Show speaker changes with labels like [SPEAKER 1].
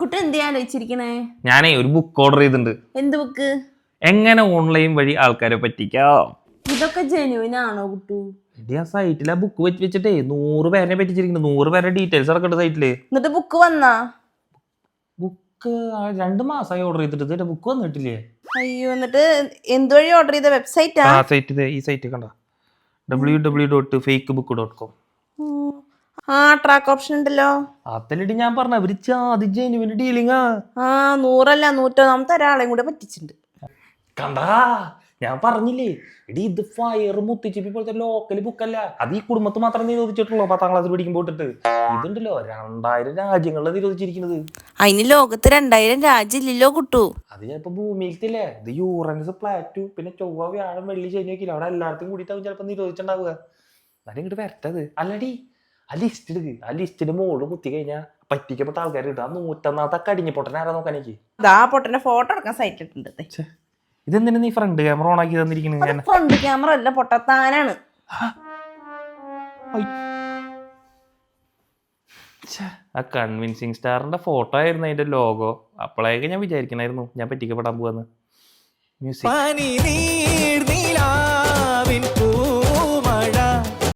[SPEAKER 1] കുട്ടി എന്ത് ആലോചിച്ചിരിക്കണേ?
[SPEAKER 2] ഞാനേ ഒരു ബുക്ക് ഓർഡർ ചെയ്തിട്ടുണ്ട്.
[SPEAKER 1] എന്ത് ബുക്ക്
[SPEAKER 2] എങ്ങനെ ഓൺലൈൻ വഴി ആൾക്കാരെ പറ്റിക്കാം?
[SPEAKER 1] ഇതൊക്കെ ജെന്യൂൻ ആണോ കുട്ടു?
[SPEAKER 2] ആ സൈറ്റിൽ ആ ബുക്ക് വെച്ച് വെച്ചിട്ടേ നൂറ് പേരെ പറ്റിച്ചിരിക്കുന്നു. നൂറ് പേരെ ഡീറ്റെയിൽസ് ഇറക്കണ്ട സൈറ്റിൽ
[SPEAKER 1] എന്നിട്ട് ബുക്ക് വന്നാ?
[SPEAKER 2] ബുക്ക് രണ്ട് മാസമായി ഓർഡർ ചെയ്തിട്ട്. ബുക്ക് വന്നിട്ടില്ലേ?
[SPEAKER 1] അയ്യോ എന്നിട്ട് എന്തുവഴി ഓർഡർ ചെയ്ത വെബ്സൈറ്റാ
[SPEAKER 2] ആ? സൈറ്റ് ഈ സൈറ്റ് കണ്ട. W W dot Facebook dot com
[SPEAKER 1] ആ ട്രാക്ക് ഓപ്ഷൻ ഉണ്ടല്ലോ.
[SPEAKER 2] അതല്ലടി ഞാൻ പറഞ്ഞ അവർ ചാതി ജെനുവിന് ഡീലിങ്ങാ
[SPEAKER 1] ആ. നൂറല്ല നൂറ്റൊന്നാമത്തെ ഒരാളെയും കൂടെ പറ്റിച്ചിട്ടുണ്ട്.
[SPEAKER 2] കണ്ടാ? ഞാൻ പറഞ്ഞില്ലേ എടി ഇത് ഫയർ മുത്തിച്ചിപ്പി പോലത്തെ ലോക്കൽ ബുക്കല്ല അത് ഈ കുടുംബത്ത് മാത്രം നിരോധിച്ചിട്ടുള്ളൂ പത്താം ക്ലാസ്സിൽ പഠിക്കുമ്പോൾ ഇട്ടിട്ട് ഇതുണ്ടല്ലോ രണ്ടായിരം രാജ്യങ്ങളിലാണ് നിരോധിച്ചിരിക്കുന്നത്.
[SPEAKER 1] അതിന് ലോകത്ത് രണ്ടായിരം രാജ്യമില്ലല്ലോ കുട്ടു.
[SPEAKER 2] അത് ചിലപ്പോ ഭൂമിയിലത്തില്ലേ? ഇത് യൂറൻസ് പ്ലാറ്റു പിന്നെ ചൊവ്വ വ്യാഴം വെള്ളി ശനി നോക്കിയില്ല അവിടെ എല്ലായിടത്തും കൂടിയിട്ടാവും ചിലപ്പോൾ നിരോധിച്ചിട്ടുണ്ടാവുക. എന്നാലും ഇങ്ങോട്ട് വരട്ടത് അല്ലടി ആ ലിസ്റ്റ് എടുക്ക് ആ ലിസ്റ്റിന്റെ മുകളിൽ കുത്തി കഴിഞ്ഞാൽ പറ്റിക്കപ്പെട്ട ആൾക്കാർ കിട്ടും ആ നൂറ്റൊന്നാമത്തെ കടിഞ്ഞ പൊട്ടനെ ആരാ നോക്കാൻ എനിക്ക്?
[SPEAKER 1] പൊട്ടനെ പൊട്ടന്റെ ഫോട്ടോ എടുക്കാൻ സൈറ്റ് ഇട്ടുണ്ട്
[SPEAKER 2] ഇതെന്തിനാ നീ ഫ്രണ്ട് ക്യാമറ ഓൺ ആക്കി തന്നിരിക്കുന്നത് ഞാൻ
[SPEAKER 1] ഫ്രണ്ട് ക്യാമറ അല്ല പൊട്ടത്താനാണ്.
[SPEAKER 2] ആ. കൺവിൻസിങ് സ്റ്റാറിന്റെ ഫോട്ടോ ആയിരുന്നു അതിന്റെ ലോഗോ അപ്പോഴേക്ക് ഞാൻ വിചാരിക്കണായിരുന്നു ഞാൻ പറ്റിക്കപ്പെടാൻ പോവാന്ന്. മ്യൂസിക്